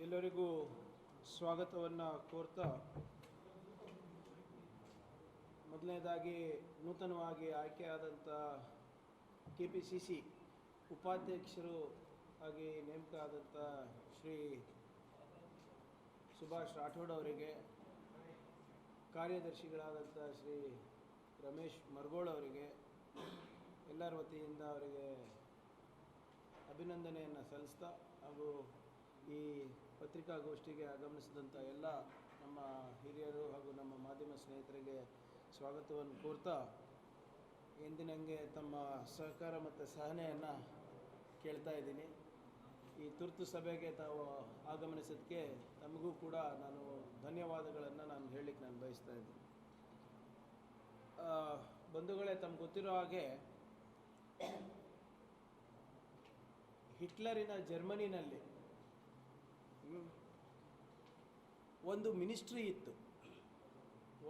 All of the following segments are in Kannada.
ಎಲ್ಲರಿಗೂ ಸ್ವಾಗತವನ್ನು ಕೋರ್ತಾ ಮೊದಲನೇದಾಗಿ ನೂತನವಾಗಿ ಆಯ್ಕೆಯಾದಂಥ ಕೆ ಪಿ ಸಿ ಸಿ ಉಪಾಧ್ಯಕ್ಷರು ಆಗಿ ನೇಮಕ ಆದಂಥ ಶ್ರೀ ಸುಭಾಷ್ ರಾಠೋಡ್ ಅವರಿಗೆ ಕಾರ್ಯದರ್ಶಿಗಳಾದಂಥ ಶ್ರೀ ರಮೇಶ್ ಮರಗೋಳ್ ಅವರಿಗೆ, ಎಲ್ಲರ ವತಿಯಿಂದ ಅವರಿಗೆ ಅಭಿನಂದನೆಯನ್ನು ಸಲ್ಲಿಸ್ತಾ ಹಾಗೂ ಈ ಪತ್ರಿಕಾಗೋಷ್ಠಿಗೆ ಆಗಮಿಸಿದಂಥ ಎಲ್ಲ ನಮ್ಮ ಹಿರಿಯರು ಹಾಗೂ ನಮ್ಮ ಮಾಧ್ಯಮ ಸ್ನೇಹಿತರಿಗೆ ಸ್ವಾಗತವನ್ನು ಕೋರ್ತಾ ಎಂದಿನಂಗೆ ತಮ್ಮ ಸಹಕಾರ ಮತ್ತು ಸಹನೆಯನ್ನು ಕೇಳ್ತಾ ಇದ್ದೀನಿ. ಈ ತುರ್ತು ಸಭೆಗೆ ತಾವು ಆಗಮನಿಸೋದಕ್ಕೆ ತಮಗೂ ಕೂಡ ನಾನು ಧನ್ಯವಾದಗಳನ್ನು ನಾನು ಹೇಳಲಿಕ್ಕೆ ನಾನು ಬಯಸ್ತಾ ಇದ್ದೀನಿ. ಬಂಧುಗಳೇ, ತಮ್ಗೆ ಗೊತ್ತಿರೋ ಹಾಗೆ ಹಿಟ್ಲರಿನ ಜರ್ಮನಿನಲ್ಲಿ ಒಂದು ಮಿನಿಸ್ಟ್ರಿ ಇತ್ತು.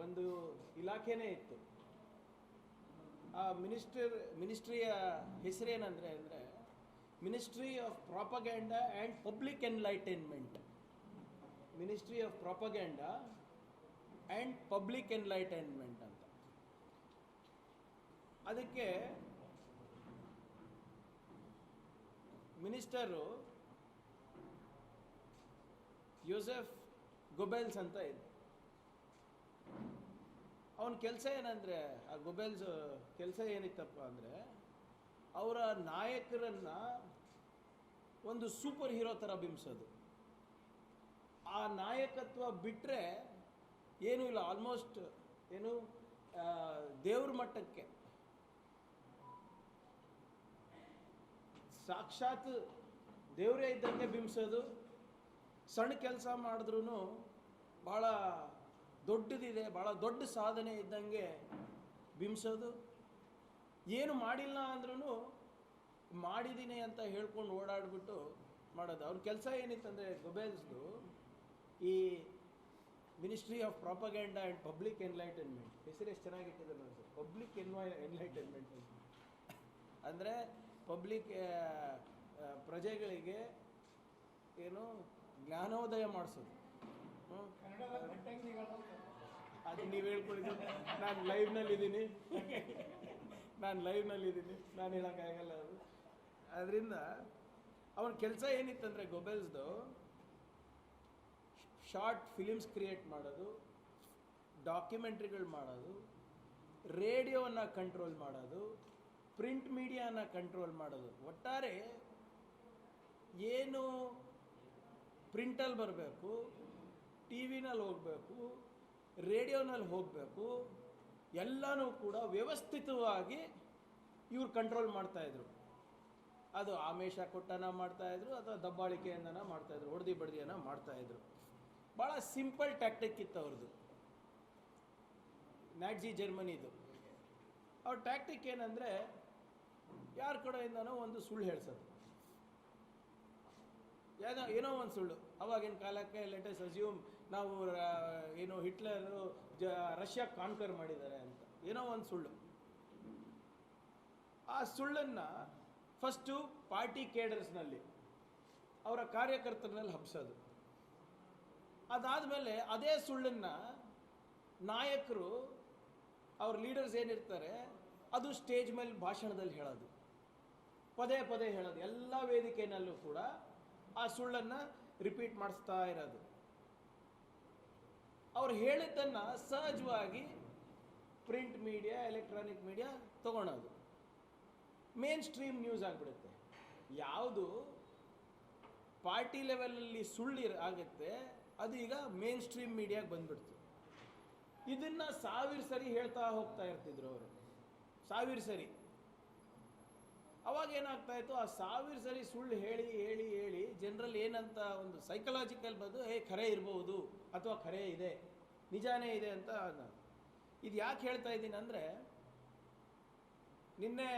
ಒಂದು ಇಲಾಖೆನೇ ಇತ್ತು. ಆ ಮಿನಿಸ್ಟರ್, ಮಿನಿಸ್ಟ್ರಿಯ ಹೆಸರೇನಂದರೆ, ಅಂದರೆ ministry of propaganda and public enlightenment. Ministry of propaganda and public enlightenment ಅಂತ. ಅದಕ್ಕೆ ಮಿನಿಸ್ಟರು ಯೋಸೆಫ್ ಗೊಬೆಲ್ಸ್ ಅಂತ ಇದೆ ಅವನ ಕೆಲಸ ಏನಂದರೆ, ಆ ಗೊಬೆಲ್ಸ್ ಕೆಲಸ ಏನಿತ್ತಪ್ಪ ಅಂದರೆ, ಅವರ ನಾಯಕರನ್ನು ಒಂದು ಸೂಪರ್ ಹೀರೋ ಥರ ಬಿಂಬಿಸೋದು. ಆ ನಾಯಕತ್ವ ಬಿಟ್ಟರೆ ಏನೂ ಇಲ್ಲ, ಆಲ್ಮೋಸ್ಟ್ ಏನು ದೇವ್ರ ಮಟ್ಟಕ್ಕೆ. ಸಾಕ್ಷಾತ್ ದೇವರೇ ಇದ್ದಂಗೆ ಬಿಂಬಿಸೋದು. ಸಣ್ಣ ಕೆಲಸ ಮಾಡಿದ್ರೂ ಭಾಳ ದೊಡ್ಡದಿದೆ, ಭಾಳ ದೊಡ್ಡ ಸಾಧನೆ ಇದ್ದಂಗೆ ಬಿಂಬಿಸೋದು. ಏನು ಮಾಡಿಲ್ಲ ಅಂದ್ರೂ ಮಾಡಿದ್ದೀನಿ ಅಂತ ಹೇಳ್ಕೊಂಡು ಓಡಾಡ್ಬಿಟ್ಟು ಮಾಡೋದು. ಅವ್ರ ಕೆಲಸ ಏನಿತ್ತಂದರೆ ಗೊಬೆಲ್ಸ್ದು ಈ ministry of propaganda and public enlightenment ಹೆಸರು ಎಷ್ಟು ಚೆನ್ನಾಗಿಟ್ಟಿದ್ದಾರೆ ಸರ್. ಪಬ್ಲಿಕ್ ಎನ್ವಾಯ್ ಎನ್ಲೈಟನ್ಮೆಂಟ್ ಅಂದರೆ ಪಬ್ಲಿಕ್ ಪ್ರಜೆಗಳಿಗೆ ಏನು ಜ್ಞಾನೋದಯ ಮಾಡಿಸೋದು? ಅದು ನೀವು ಹೇಳ್ಕೊಂಡಿದ್ದು ನಾನು ಲೈವ್ನಲ್ಲಿದ್ದೀನಿ ನಾನು ಲೈವ್ನಲ್ಲಿದ್ದೀನಿ ನಾನು ಹೇಳೋಕ್ಕಾಗಲ್ಲ ಅದು. ಅದರಿಂದ ಅವನ ಕೆಲಸ ಏನಿತ್ತಂದರೆ ಗೊಬೆಲ್ಸ್ದು ಶಾರ್ಟ್ ಫಿಲಿಮ್ಸ್ ಕ್ರಿಯೇಟ್ ಮಾಡೋದು ಡಾಕ್ಯುಮೆಂಟ್ರಿಗಳು ಮಾಡೋದು ರೇಡಿಯೋವನ್ನು ಕಂಟ್ರೋಲ್ ಮಾಡೋದು ಪ್ರಿಂಟ್ ಮೀಡಿಯಾನ ಕಂಟ್ರೋಲ್ ಮಾಡೋದು. ಒಟ್ಟಾರೆ ಏನು ಪ್ರಿಂಟಲ್ಲಿ ಬರಬೇಕು ಟಿ ವಿನಲ್ಲಿ ಹೋಗಬೇಕು, ರೇಡಿಯೋನಲ್ಲಿ ಹೋಗಬೇಕು, ಎಲ್ಲನೂ ಕೂಡ ವ್ಯವಸ್ಥಿತವಾಗಿ ಇವ್ರು ಕಂಟ್ರೋಲ್ ಮಾಡ್ತಾಯಿದ್ರು ಅದು ಆಮೇಷ ಕೊಟ್ಟನ ಮಾಡ್ತಾಯಿದ್ರು ಅಥವಾ ದಬ್ಬಾಳಿಕೆಯಿಂದನ ಮಾಡ್ತಾಯಿದ್ರು ಹೊಡೆದಿ ಬಡ್ದಿಯನ್ನು ಮಾಡ್ತಾಯಿದ್ರು ಭಾಳ ಸಿಂಪಲ್ ಟ್ಯಾಕ್ಟಿಕ್ ಇತ್ತು ಅವ್ರದ್ದು ನ್ಯಾಟ್ಜಿ ಜರ್ಮನಿದು ಅವ್ರ ಟ್ಯಾಕ್ಟಿಕ್ ಏನಂದರೆ, ಯಾರ ಕಡೆಯಿಂದನೋ ಒಂದು ಸುಳ್ಳು ಹೇಳ್ಸೋದು. ಏನೋ ಏನೋ ಒಂದು ಸುಳ್ಳು. ಅವಾಗಿನ ಕಾಲಕ್ಕೆ ಲೆಟಸ್ ಅಸ್ಯೂಮ್ ನಾವು ಏನು ಹಿಟ್ಲರು, ಜ, ರಷ್ಯಾ ಕಾನ್ಕರ್ ಮಾಡಿದ್ದಾರೆ ಅಂತ. ಏನೋ ಒಂದು ಸುಳ್ಳು. ಆ ಸುಳ್ಳನ್ನು ಫಸ್ಟು ಪಾರ್ಟಿ ಕೇಡರ್ಸ್ನಲ್ಲಿ ಅವರ ಕಾರ್ಯಕರ್ತರಲ್ಲಿ ಹಬ್ಸೋದು. ಅದಾದಮೇಲೆ ಅದೇ ಸುಳ್ಳನ್ನು ನಾಯಕರು, ಅವ್ರ ಲೀಡರ್ಸ್ ಏನಿರ್ತಾರೆ, ಅದು ಸ್ಟೇಜ್ ಮೇಲೆ ಭಾಷಣದಲ್ಲಿ ಹೇಳೋದು. ಪದೇ ಪದೇ ಹೇಳೋದು. ಎಲ್ಲ ವೇದಿಕೆಯಲ್ಲೂ ಕೂಡ ಆ ಸುಳ್ಳನ್ನು ರಿಪೀಟ್ ಮಾಡಿಸ್ತಾ ಇರೋದು. ಅವ್ರು ಹೇಳಿದ್ದನ್ನು ಸಹಜವಾಗಿ ಪ್ರಿಂಟ್ ಮೀಡಿಯಾ ಎಲೆಕ್ಟ್ರಾನಿಕ್ ಮೀಡಿಯಾ ತಗೊಳೋದು. ಮೇನ್ ಸ್ಟ್ರೀಮ್ ನ್ಯೂಸ್ ಆಗಿಬಿಡುತ್ತೆ. ಯಾವುದು? ಪಾರ್ಟಿ ಲೆವೆಲಲ್ಲಿ ಸುಳ್ಳು ಆಗುತ್ತೆ, ಅದು ಈಗ ಮೇನ್ ಸ್ಟ್ರೀಮ್ ಮೀಡಿಯಾಗೆ ಬಂದ್ಬಿಡ್ತು. ಇದನ್ನು ಸಾವಿರ ಸರಿ ಹೇಳ್ತಾ ಹೋಗ್ತಾ ಇರ್ತಿದ್ರು ಅವರು. ಸಾವಿರ ಸರಿ. ಅವಾಗ ಏನಾಗ್ತಾ ಇತ್ತು? ಆ ಸಾವಿರ ಸರಿ ಸುಳ್ಳು ಹೇಳಿ ಹೇಳಿ ಹೇಳಿ ಜನರಲ್ಲಿ ಏನಂತ ಒಂದು ಸೈಕಲಾಜಿಕಲ್ ಬಂದು ಏ, ಖರೆ ಇರಬಹುದು ಅಥವಾ ಖರೆ ಇದೆ, ನಿಜಾನೇ ಇದೆ ಅಂತ ಇದು ಯಾಕೆ ಹೇಳ್ತಾ ಇದ್ದೀನಿ ಅಂದರೆ, ನಿನ್ನೆ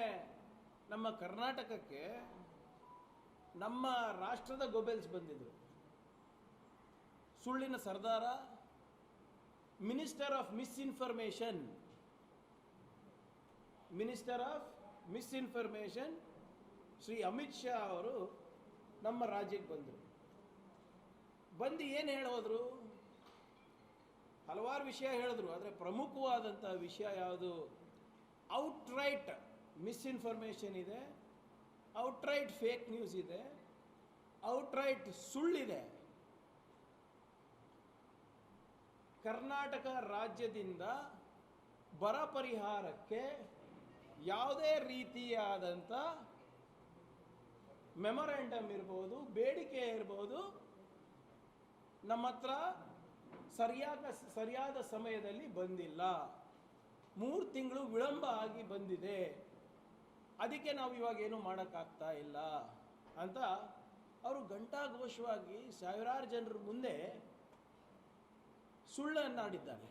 ನಮ್ಮ ಕರ್ನಾಟಕಕ್ಕೆ ನಮ್ಮ ರಾಷ್ಟ್ರದ ಗೊಬೆಲ್ಸ್ ಬಂದಿದ್ರು. ಸುಳ್ಳಿನ ಸರ್ದಾರ, minister of misinformation, minister of misinformation Shri Amit Shah ಅವರು ನಮ್ಮ ರಾಜ್ಯಕ್ಕೆ ಬಂದರು. ಬಂದು ಏನು ಹೇಳೋದ್ರು? ಹಲವಾರು ವಿಷಯ ಹೇಳಿದ್ರು, ಆದರೆ ಪ್ರಮುಖವಾದಂಥ ವಿಷಯ ಯಾವುದು? ಔಟ್ರೈಟ್ ಮಿಸ್ಇನ್ಫಾರ್ಮೇಷನ್ ಇದೆ ಔಟ್ರೈಟ್ ಫೇಕ್ ನ್ಯೂಸ್ ಇದೆ ಔಟ್ರೈಟ್ ಸುಳ್ಳಿದೆ ಕರ್ನಾಟಕ ರಾಜ್ಯದಿಂದ ಬರ ಪರಿಹಾರಕ್ಕೆ ಯಾವುದೇ ರೀತಿಯಾದಂಥ ಮೆಮೊರ್ಯಾಂಡಮ್ ಇರ್ಬೋದು, ಬೇಡಿಕೆ ಇರ್ಬೋದು, ನಮ್ಮ ಹತ್ರ ಸರಿಯಾದ ಸರಿಯಾದ ಸಮಯದಲ್ಲಿ ಬಂದಿಲ್ಲ. ಮೂರು ತಿಂಗಳು ವಿಳಂಬ ಆಗಿ ಬಂದಿದೆ. ಅದಕ್ಕೆ ನಾವು ಇವಾಗ ಏನು ಮಾಡೋಕ್ಕಾಗ್ತಾ ಇಲ್ಲ ಅಂತ ಅವರು ಘಂಟಾಘೋಷವಾಗಿ ಸಾವಿರಾರು ಜನರ ಮುಂದೆ ಸುಳ್ಳನ್ನಾಡಿದ್ದಾರೆ.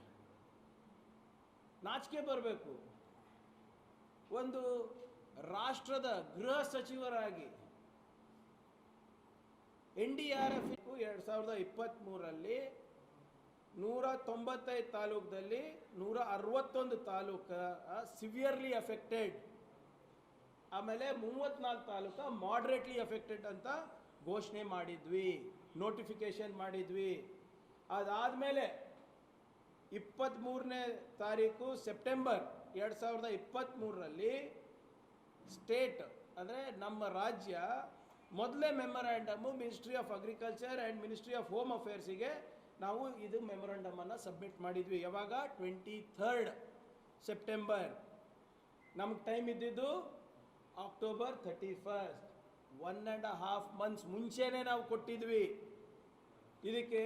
ನಾಚಿಕೆ ಬರಬೇಕು. ಒಂದು ರಾಷ್ಟ್ರದ ಗೃಹ ಸಚಿವರಾಗಿ ಎನ್ ಡಿ ಆರ್ ಎಫ್ ಎರಡು ಸಾವಿರದ ಇಪ್ಪತ್ತ್ಮೂರಲ್ಲಿ ನೂರ ತೊಂಬತ್ತೈದು ತಾಲೂಕಲ್ಲಿ ನೂರ ಅರವತ್ತೊಂದು ತಾಲೂಕ ಸಿವಿಯರ್ಲಿ ಎಫೆಕ್ಟೆಡ್ ಆಮೇಲೆ ಮೂವತ್ನಾಲ್ಕು ತಾಲೂಕ ಮಾಡ್ರೇಟ್ಲಿ ಎಫೆಕ್ಟೆಡ್ ಅಂತ ಘೋಷಣೆ ಮಾಡಿದ್ವಿ ನೋಟಿಫಿಕೇಶನ್ ಮಾಡಿದ್ವಿ. ಅದಾದಮೇಲೆ ಇಪ್ಪತ್ತ್ಮೂರನೇ ತಾರೀಕು ಸೆಪ್ಟೆಂಬರ್ ಎರಡು ಸಾವಿರದ ಇಪ್ಪತ್ತ್ಮೂರರಲ್ಲಿ ಸ್ಟೇಟ್ ಅಂದರೆ ನಮ್ಮ ರಾಜ್ಯ ಮೊದಲೇ memorandum ministry of agriculture and ministry of home ಅಫೇರ್ಸಿಗೆ ನಾವು ಇದು ಮೆಮೊರಾಂಡಮನ್ನು ಸಬ್ಮಿಟ್ ಮಾಡಿದ್ವಿ. ಯಾವಾಗ? ಟ್ವೆಂಟಿ ಥರ್ಡ್ ಸೆಪ್ಟೆಂಬರ್ ನಮ್ಗೆ ಟೈಮ್ ಇದ್ದಿದ್ದು October thirty first one and half months ಮುಂಚೆನೇ ನಾವು ಕೊಟ್ಟಿದ್ವಿ. ಇದಕ್ಕೆ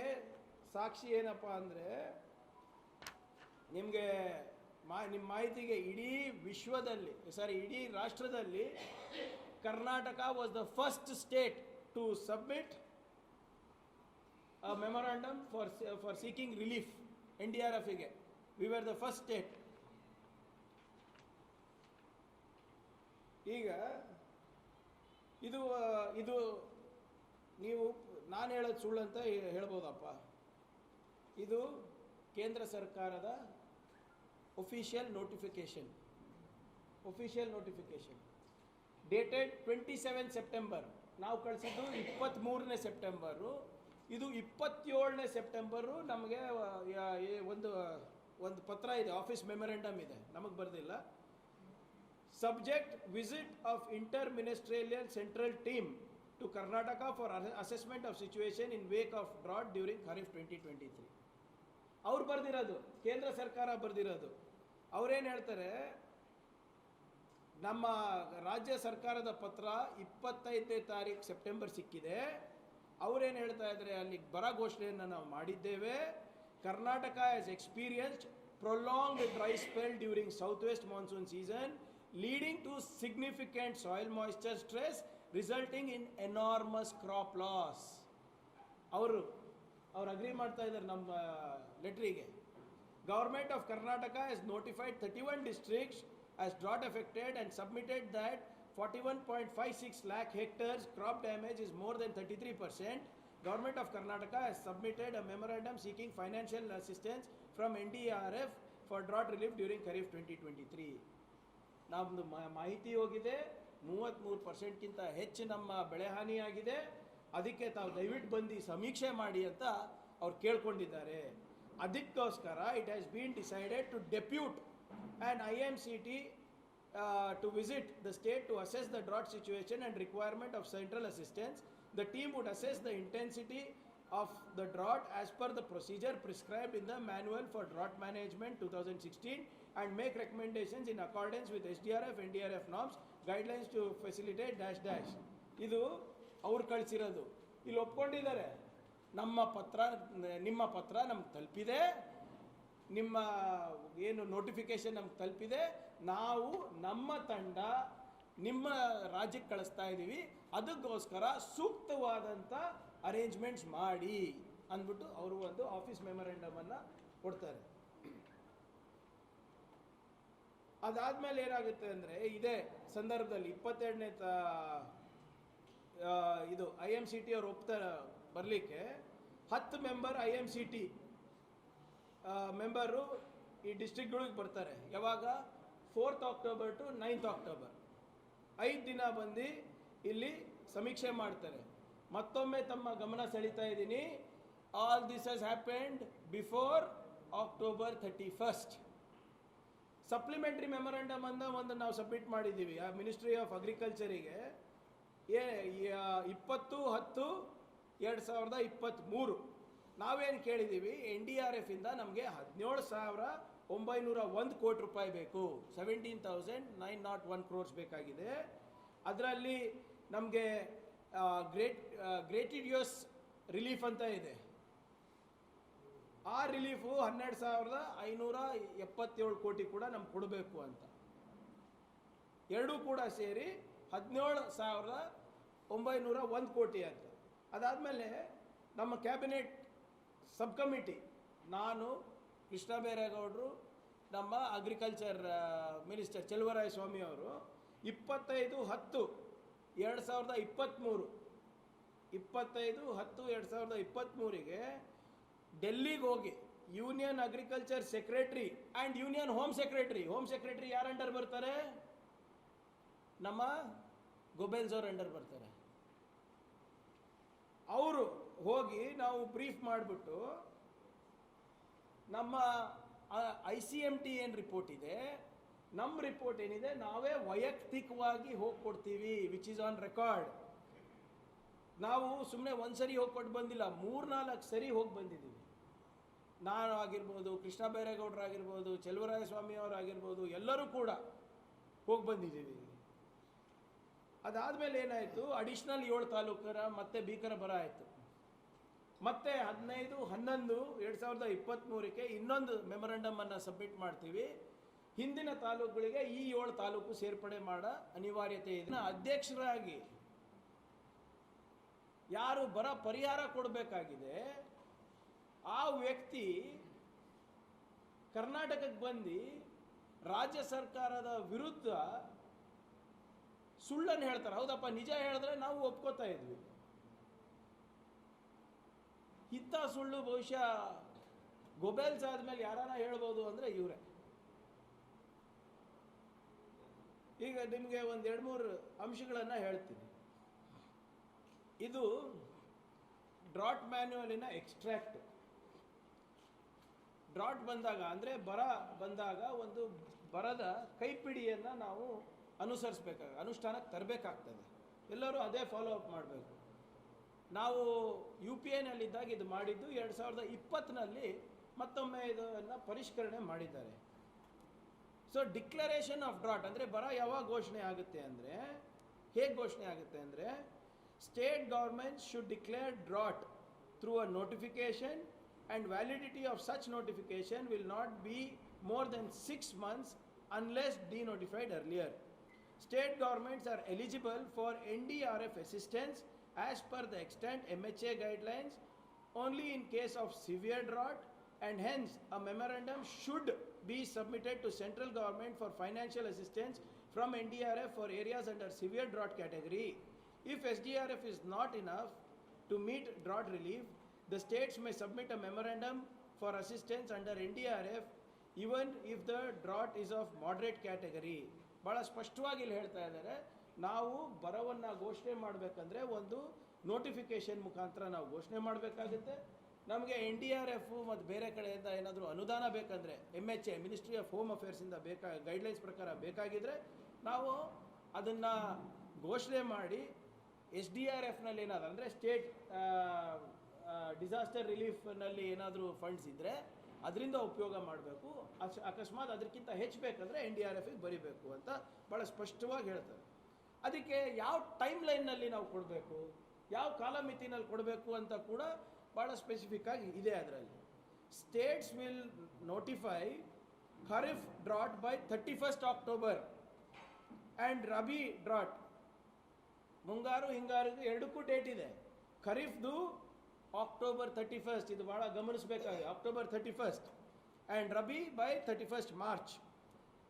ಸಾಕ್ಷಿ ಏನಪ್ಪ ಅಂದರೆ ನಿಮಗೆ ಮಾ, ನಿಮ್ಮ ಮಾಹಿತಿಗೆ ಇಡೀ ವಿಶ್ವದಲ್ಲಿ ಸಾರಿ ಇಡೀ ರಾಷ್ಟ್ರದಲ್ಲಿ Karnataka was the first state to submit a memorandum for for seeking relief N D R ಎಫ್ಗೆ we were the first state ಈಗ, ಇದು ಇದು ನೀವು, ನಾನು ಹೇಳೋದು ಸುಳ್ಳು ಅಂತ ಹೇಳ್ಬೋದಪ್ಪ. ಇದು ಕೇಂದ್ರ ಸರ್ಕಾರದ official notification official notification dated twenty seven September ನಾವು ಕಳಿಸಿದ್ದು ಇಪ್ಪತ್ತ್ಮೂರನೇ ಸೆಪ್ಟೆಂಬರು ಇದು ಇಪ್ಪತ್ತೇಳನೇ ಸೆಪ್ಟೆಂಬರು ನಮಗೆ ಒಂದು ಒಂದು ಪತ್ರ ಇದೆ. ಆಫೀಸ್ ಮೆಮೊರೆಂಡಮ್ ಇದೆ. ನಮಗೆ ಬರೆದಿಲ್ಲ. Subject visit of inter-ministerial central team to Karnataka for ass- assessment of situation in wake of drought during Kharif 2023. ಅವ್ರು ಬರೆದಿರೋದು. ಕೇಂದ್ರ ಸರ್ಕಾರ ಬರ್ದಿರೋದು. ಅವ್ರೇನು ಹೇಳ್ತಾರೆ, ನಮ್ಮ ರಾಜ್ಯ ಸರ್ಕಾರದ ಪತ್ರ ಇಪ್ಪತ್ತೈದನೇ ತಾರೀಕು ಸೆಪ್ಟೆಂಬರ್ ಸಿಕ್ಕಿದೆ. ಅವರೇನು ಹೇಳ್ತಾ ಇದ್ದಾರೆ, ಅಲ್ಲಿ ಬರ ಘೋಷಣೆಯನ್ನು ನಾವು ಮಾಡಿದ್ದೇವೆ. Karnataka has experienced prolong dry spell during south west monsoon season leading to significant soil moisture stress resulting in enormous crop loss ಅವರು, ಅವ್ರು ಅಗ್ರಿ ಮಾಡ್ತಾ ಇದ್ದಾರೆ ನಮ್ಮ ಲೆಟ್ರಿಗೆ government of Karnataka has notified 31 districts as drought affected and submitted that 41.56 lakh hectares crop damage is more than 33%. Government of Karnataka has submitted a memorandum seeking financial assistance from NDRF for drought relief during Kharif 2023. ನಮ್ಮದು ಮಾಹಿತಿ ಹೋಗಿದೆ ಮೂವತ್ತ್ಮೂರು ಪರ್ಸೆಂಟ್ಗಿಂತ ಹೆಚ್ಚು ನಮ್ಮ ಬೆಳೆ ಹಾನಿಯಾಗಿದೆ ಅದಕ್ಕೆ ತಾವು ದಯವಿಟ್ಟು ಬಂದು ಸಮೀಕ್ಷೆ ಮಾಡಿ ಅಂತ ಅವ್ರು ಕೇಳ್ಕೊಂಡಿದ್ದಾರೆ ಅದಕ್ಕೋಸ್ಕರ it has been decided to depute and I M C T to visit the state to assess the drought situation and requirement of central assistance the team would assess the intensity of the drought as per the procedure prescribe in the manual for drought management two thousand sixteen and make recommendations in accordance with S D R F N D R F norms guidelines to facilitate dash dash ಇದು ಅವ್ರು ಕಳಿಸಿರೋದು. ಇಲ್ಲಿ ಒಪ್ಕೊಂಡಿದ್ದಾರೆ. ನಮ್ಮ ಪತ್ರ, ನಿಮ್ಮ ಪತ್ರ ನಮ್ಗೆ ತಲುಪಿದೆ. ನಿಮ್ಮ ಏನು ನೋಟಿಫಿಕೇಶನ್ ನಮ್ಗೆ ತಲುಪಿದೆ. ನಾವು ನಮ್ಮ ತಂಡ ನಿಮ್ಮ ರಾಜ್ಯಕ್ಕೆ ಕಳಿಸ್ತಾ ಇದ್ದೀವಿ ಅದಕ್ಕೋಸ್ಕರ ಸೂಕ್ತವಾದಂಥ ಅರೇಂಜ್ಮೆಂಟ್ಸ್ ಮಾಡಿ ಅಂದ್ಬಿಟ್ಟು ಅವರು ಒಂದು ಆಫೀಸ್ ಮೆಮೊರೆಂಡಮನ್ನು ಕೊಡ್ತಾರೆ. ಅದಾದಮೇಲೆ ಏನಾಗುತ್ತೆ ಅಂದರೆ, ಇದೇ ಸಂದರ್ಭದಲ್ಲಿ ಇಪ್ಪತ್ತೆರಡನೇ ತ ಇದು ಐ ಎಂ ಸಿ ಟಿ ಅವ್ರು ಒಪ್ತಾರೆ ಬರಲಿಕ್ಕೆ ಹತ್ತು member I M C T member ಈ ಡಿಸ್ಟ್ರಿಕ್ಟ್ಗಳಿಗೆ ಬರ್ತಾರೆ. ಯಾವಾಗ? Fourth October to ninth October. ಐದು ದಿನ ಬಂದು ಇಲ್ಲಿ ಸಮೀಕ್ಷೆ ಮಾಡ್ತಾರೆ. ಮತ್ತೊಮ್ಮೆ ತಮ್ಮ ಗಮನ ಸೆಳೀತಾ ಇದ್ದೀನಿ. All this this has happened before October 31st. Supplementary memorandum ಅಂತ ಒಂದು ನಾವು ಸಬ್ಮಿಟ್ ಮಾಡಿದ್ದೀವಿ. ಆ ಮಿನಿಸ್ಟ್ರಿ ಆಫ್ ಅಗ್ರಿಕಲ್ಚರಿಗೆ ಏ ಇಪ್ಪತ್ತು, ಹತ್ತು ಎರಡು ಸಾವಿರದ ಇಪ್ಪತ್ತ್ಮೂರು ನಾವೇನು ಕೇಳಿದ್ದೀವಿ ಎನ್ ಡಿ ಆರ್ ಎಫಿಂದ ನಮಗೆ ಹದಿನೇಳು ಸಾವಿರ ಒಂಬೈನೂರ ಒಂದು ಕೋಟಿ ರೂಪಾಯಿ ಬೇಕು. Seventeen thousand nine not one crores ಬೇಕಾಗಿದೆ. ಅದರಲ್ಲಿ ನಮಗೆ ಗ್ರೇಟ್ ಗ್ರೇಟಿಡಿಯೋಸ್ ರಿಲೀಫ್ ಅಂತ ಇದೆ. ಆ ರಿಲೀಫು ಹನ್ನೆರಡು ಸಾವಿರದ ಐನೂರ ಎಪ್ಪತ್ತೇಳು ಕೋಟಿ ಕೂಡ ನಮ್ಗೆ ಕೊಡಬೇಕು ಅಂತ. ಎರಡೂ ಕೂಡ ಸೇರಿ ಹದಿನೇಳು ಸಾವಿರದ ಒಂಬೈನೂರ ಒಂದು ಕೋಟಿ ಅಂತ. ಅದಾದಮೇಲೆ ನಮ್ಮ ಕ್ಯಾಬಿನೆಟ್ ಸಬ್ ಕಮಿಟಿ ನಾನು ಕೃಷ್ಣ ಬೈರೇಗೌಡರು ನಮ್ಮ ಅಗ್ರಿಕಲ್ಚರ್ ಮಿನಿಸ್ಟರ್ ಚೆಲುವರಾಯ ಸ್ವಾಮಿ ಅವರು ಇಪ್ಪತ್ತೈದು ಹತ್ತು ಎರಡು ಸಾವಿರದ ಇಪ್ಪತ್ತ್ಮೂರು ಇಪ್ಪತ್ತೈದು ಹತ್ತು ಎರಡು ಸಾವಿರದ ಇಪ್ಪತ್ತ್ಮೂರಿಗೆ ಡೆಲ್ಲಿಗೆ ಹೋಗಿ union agriculture secretary and union home secretary. Home secretary ಯಾರು ಅಂಡರ್ ಬರ್ತಾರೆ? ನಮ್ಮ ಗೊಬೆಲ್ಸ್ ಅವ್ರ ಅಂಡರ್ ಬರ್ತಾರೆ. ಅವರು ಹೋಗಿ ನಾವು ಬ್ರೀಫ್ ಮಾಡಿಬಿಟ್ಟು ನಮ್ಮ ಐ ಸಿ ಎಂ ಟಿ ಏನು ರಿಪೋರ್ಟ್ ಇದೆ? ನಮ್ಮ ರಿಪೋರ್ಟ್ ಏನಿದೆ? ನಾವೇ ವೈಯಕ್ತಿಕವಾಗಿ ಹೋಗಿ ಕೊಡ್ತೀವಿ ವಿಚ್ ಈಸ್ ಆನ್ ರೆಕಾರ್ಡ್ ನಾವು ಸುಮ್ಮನೆ ಒಂದು ಸರಿ ಹೋಗಿ ಕೊಟ್ಟು ಬಂದಿಲ್ಲ ಮೂರ್ನಾಲ್ಕು ಸರಿ ಹೋಗಿ ಬಂದಿದ್ದೀವಿ ನಾನು ಆಗಿರ್ಬೋದು, ಕೃಷ್ಣ ಬೈರೇಗೌಡರಾಗಿರ್ಬೋದು ಚೆಲುವರಾಯ ಸ್ವಾಮಿ ಅವರು ಆಗಿರ್ಬೋದು ಎಲ್ಲರೂ ಕೂಡ ಹೋಗಿ ಬಂದಿದ್ದೀವಿ ಅದಾದಮೇಲೆ ಏನಾಯಿತು? ಅಡಿಷ್ನಲ್ ಏಳು ತಾಲೂಕರ ಮತ್ತೆ ಭೀಕರ ಬರ ಆಯಿತು. ಮತ್ತೆ ಹದಿನೈದು, ಹನ್ನೊಂದು, ಎರಡು ಸಾವಿರದ ಇಪ್ಪತ್ತ್ಮೂರಕ್ಕೆ ಇನ್ನೊಂದು ಮೆಮೊರಂಡಮನ್ನು ಸಬ್ಮಿಟ್ ಮಾಡ್ತೀವಿ. ಹಿಂದಿನ ತಾಲೂಕುಗಳಿಗೆ ಈ ಏಳು ತಾಲೂಕು ಸೇರ್ಪಡೆ ಮಾಡೋ ಅನಿವಾರ್ಯತೆ ಇದೆ. ಅಧ್ಯಕ್ಷರಾಗಿ ಯಾರು ಬರ ಪರಿಹಾರ ಕೊಡಬೇಕಾಗಿದೆ, ಆ ವ್ಯಕ್ತಿ ಕರ್ನಾಟಕಕ್ಕೆ ಬಂದು ರಾಜ್ಯ ಸರ್ಕಾರದ ವಿರುದ್ಧ ಸುಳ್ಳನ್ನು ಹೇಳ್ತಾರೆ. ಹೌದಪ್ಪ, ನಿಜ ಹೇಳಿದ್ರೆ ನಾವು ಒಪ್ಕೋತಾ ಇದ್ವಿ. ಇಂಥ ಸುಳ್ಳು ಬಹುಶಃ ಗೊಬೆಲ್ಸ್ ಆದ್ಮೇಲೆ ಯಾರಾನ ಹೇಳ್ಬೋದು ಅಂದರೆ ಇವರೇ. ಈಗ ನಿಮಗೆ ಒಂದು ಎರಡು ಮೂರು ಅಂಶಗಳನ್ನು ಹೇಳ್ತೀನಿ. ಇದು ಡ್ರಾಟ್ ಮ್ಯಾನ್ಯುವಲಿನ ಎಕ್ಸ್ಟ್ರಾಕ್ಟ್. ಡ್ರಾಟ್ ಬಂದಾಗ ಅಂದರೆ ಬರ ಬಂದಾಗ ಒಂದು ಬರದ ಕೈಪಿಡಿಯನ್ನು ನಾವು ಅನುಸರಿಸ್ಬೇಕಾಗ ಅನುಷ್ಠಾನಕ್ಕೆ ತರಬೇಕಾಗ್ತದೆ. ಎಲ್ಲರೂ ಅದೇ ಫಾಲೋ ಅಪ್ ಮಾಡಬೇಕು. ನಾವು ಯು ಪಿ ಎನಲ್ಲಿದ್ದಾಗ ಇದು ಮಾಡಿದ್ದು ಎರಡು ಸಾವಿರದ ಇಪ್ಪತ್ತರಲ್ಲಿ ಮತ್ತೊಮ್ಮೆ ಇದನ್ನು ಪರಿಷ್ಕರಣೆ ಮಾಡಿದ್ದಾರೆ. ಸೊ ಡಿಕ್ಲರೇಷನ್ ಆಫ್ ಡ್ರಾಟ್ ಅಂದರೆ ಬರ ಯಾವಾಗ ಘೋಷಣೆ ಆಗುತ್ತೆ ಅಂದರೆ, ಹೇಗೆ ಘೋಷಣೆ ಆಗುತ್ತೆ ಅಂದರೆ state government should declare drought through a notification and validity of such notification will not be more than six months unless denotified earlier State governments are eligible for NDRF assistance as per the extent MHA guidelines only in case of severe drought and hence a memorandum should be submitted to central government for financial assistance from NDRF for areas under severe drought category. If SDRF is not enough to meet drought relief, the states may submit a memorandum for assistance under NDRF even if the drought is of moderate category. ಭಾಳ ಸ್ಪಷ್ಟವಾಗಿ ಇಲ್ಲಿ ಹೇಳ್ತಾ ಇದ್ದಾರೆ. ನಾವು ಬರವನ್ನು ಘೋಷಣೆ ಮಾಡಬೇಕಂದ್ರೆ ಒಂದು ನೋಟಿಫಿಕೇಶನ್ ಮುಖಾಂತರ ನಾವು ಘೋಷಣೆ ಮಾಡಬೇಕಾಗುತ್ತೆ. ನಮಗೆ ಎನ್ ಡಿ ಆರ್ ಎಫ್ ಮತ್ತು ಬೇರೆ ಕಡೆಯಿಂದ ಏನಾದರೂ ಅನುದಾನ ಬೇಕಂದರೆ M H A ministry of home ಅಫೇರ್ಸಿಂದ ಬೇಕಾ ಗೈಡ್ಲೈನ್ಸ್ ಪ್ರಕಾರ ಬೇಕಾಗಿದ್ದರೆ ನಾವು ಅದನ್ನು ಘೋಷಣೆ ಮಾಡಿ ಎಸ್ ಡಿ ಆರ್ ಎಫ್ನಲ್ಲಿ ಏನಾದರೂ, ಅಂದರೆ ಸ್ಟೇಟ್ ಡಿಸಾಸ್ಟರ್ ರಿಲೀಫ್ನಲ್ಲಿ ಏನಾದರೂ ಫಂಡ್ಸ್ ಇದ್ದರೆ ಅದರಿಂದ ಉಪಯೋಗ ಮಾಡಬೇಕು. ಅಕಸ್ಮಾತ್ ಅದಕ್ಕಿಂತ ಹೆಚ್ಚು ಬೇಕಂದರೆ ಎನ್ ಡಿ ಆರ್ ಎಫಿಗೆ ಬರಿಬೇಕು ಅಂತ ಭಾಳ ಸ್ಪಷ್ಟವಾಗಿ ಹೇಳ್ತಾರೆ. ಅದಕ್ಕೆ ಯಾವ ಟೈಮ್ ಲೈನ್ನಲ್ಲಿ ನಾವು ಕೊಡಬೇಕು, ಯಾವ ಕಾಲಮಿತಿನಲ್ಲಿ ಕೊಡಬೇಕು ಅಂತ ಕೂಡ ಭಾಳ ಸ್ಪೆಸಿಫಿಕ್ ಆಗಿ ಇದೆ ಅದರಲ್ಲಿ. States will notify kharif drought by thirty first October and rabi drought. ಮುಂಗಾರು ಹಿಂಗಾರು ಎರಡಕ್ಕೂ ಡೇಟ್ ಇದೆ. ಖರೀಫ್ದು ಅಕ್ಟೋಬರ್ ತರ್ಟಿ ಫಸ್ಟ್ ಇದು ಭಾಳ ಗಮನಿಸಬೇಕಾಗಿದೆ October thirty first and rabi by thirty first March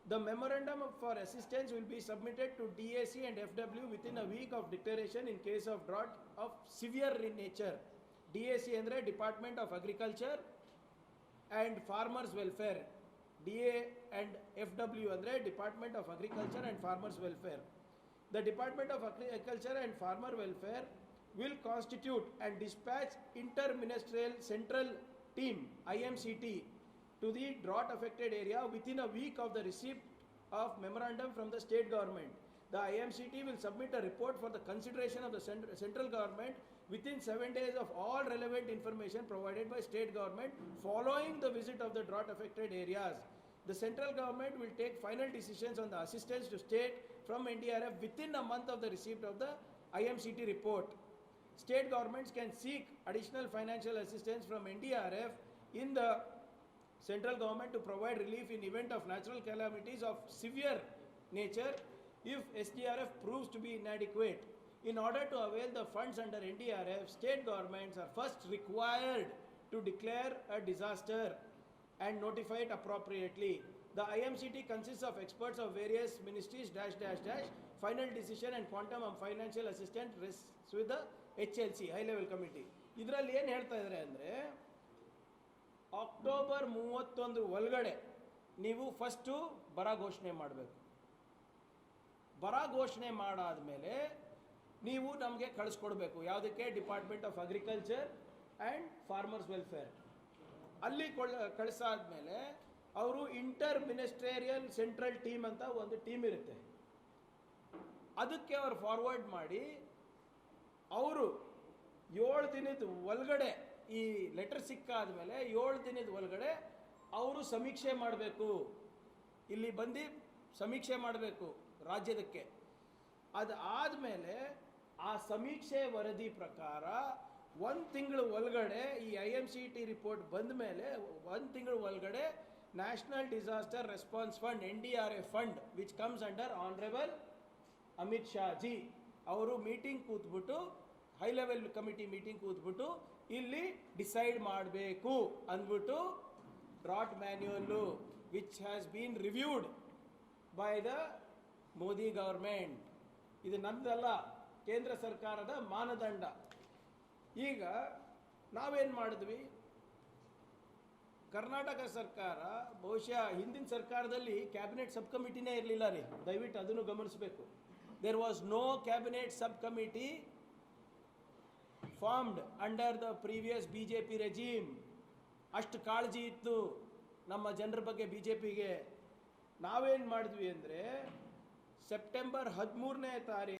the memorandum for assistance will be submitted to D A C and F W within a week of declaration in case of drought of severe in nature D A C ಅಂದರೆ department of agriculture and farmers welfare D A and F W ಅಂದರೆ department of agriculture and farmers welfare The Department of Agriculture and Farmer Welfare will constitute and dispatch inter-ministerial central team IMCT to the drought affected area within a week of the receipt of memorandum from the state government. The IMCT will submit a report for the consideration of the cent- central government within seven days of all relevant information provided by state government following the visit of the drought affected areas. The central government will take final decisions on the assistance to state from NDRF within a month of the receipt of the IMCT report. State governments can seek additional financial assistance from NDRF in the central government to provide relief in event of natural calamities of severe nature if SDRF proves to be inadequate. In order to avail the funds under NDRF, state governments are first required to declare a disaster and notify it appropriately. The IMCT consists of experts of various ministries dash dash dash. Final decision and quantum of financial assistance rests with the HLC, high level committee ಇದರಲ್ಲಿ ಏನು ಹೇಳ್ತಾ ಇದ್ದಾರೆ ಅಂದರೆ ಅಕ್ಟೋಬರ್ ಮೂವತ್ತೊಂದು ಒಳಗಡೆ ನೀವು ಫಸ್ಟು ಬರ ಘೋಷಣೆ ಮಾಡಬೇಕು. ಬರ ಘೋಷಣೆ ಮಾಡಾದ ಮೇಲೆ ನೀವು ನಮಗೆ ಕಳಿಸ್ಕೊಡ್ಬೇಕು. ಯಾವುದಕ್ಕೆ? Department of agriculture and farmers welfare ಅಲ್ಲಿ ಕಳಿಸಾದ ಮೇಲೆ ಅವರು ಇಂಟರ್ ಮಿನಿಸ್ಟ್ರೇರಿಯಲ್ ಸೆಂಟ್ರಲ್ ಟೀಮ್ ಅಂತ ಒಂದು ಟೀಮ್ ಇರುತ್ತೆ. ಅದಕ್ಕೆ ಅವರು ಫಾರ್ವರ್ಡ್ ಮಾಡಿ ಅವರು ಏಳು ದಿನದ ಒಳಗಡೆ ಈ ಲೆಟರ್ ಸಿಕ್ಕಾದ ಮೇಲೆ ಏಳು ದಿನದ ಒಳಗಡೆ ಅವರು ಸಮೀಕ್ಷೆ ಮಾಡಬೇಕು. ಇಲ್ಲಿ ಬಂದು ಸಮೀಕ್ಷೆ ಮಾಡಬೇಕು ರಾಜ್ಯದಕ್ಕೆ. ಅದು ಆದಮೇಲೆ ಆ ಸಮೀಕ್ಷೆ ವರದಿ ಪ್ರಕಾರ ಒಂದು ತಿಂಗಳ ಒಳಗಡೆ ಈ I M C T report ಬಂದ ಮೇಲೆ ಒಂದು ತಿಂಗಳ ಒಳಗಡೆ national disaster response fund N D R A fund which comes under honourable Amit Shah ji ಅವರು ಮೀಟಿಂಗ್ ಕೂತ್ಬಿಟ್ಟು ಹೈ ಲೆವೆಲ್ ಕಮಿಟಿ ಮೀಟಿಂಗ್ ಕೂತ್ಬಿಟ್ಟು, ಇಲ್ಲಿ ಡಿಸೈಡ್ ಮಾಡಬೇಕು ಅಂದ್ಬಿಟ್ಟು drought manual which has been reviewed by the Modi government ಇದು ನಂದಲ್ಲ, ಕೇಂದ್ರ ಸರ್ಕಾರದ ಮಾನದಂಡ. ಈಗ ನಾವೇನು ಮಾಡಿದ್ವಿ? ಕರ್ನಾಟಕ ಸರ್ಕಾರ, ಬಹುಶಃ ಹಿಂದಿನ ಸರ್ಕಾರದಲ್ಲಿ ಕ್ಯಾಬಿನೆಟ್ ಸಬ್ ಕಮಿಟಿನೇ ಇರಲಿಲ್ಲ ರೀ. ದಯವಿಟ್ಟು ಅದನ್ನು ಗಮನಿಸಬೇಕು. There was no cabinet sub committee formed under the previous B J P regime ಅಷ್ಟು ಕಾಳಜಿ ಇತ್ತು ನಮ್ಮ ಜನರ ಬಗ್ಗೆ ಬಿ ಜೆ ಪಿಗೆ ನಾವೇನು ಮಾಡಿದ್ವಿ ಅಂದರೆ ಸೆಪ್ಟೆಂಬರ್ ಹದಿಮೂರನೇ ತಾರೀಕು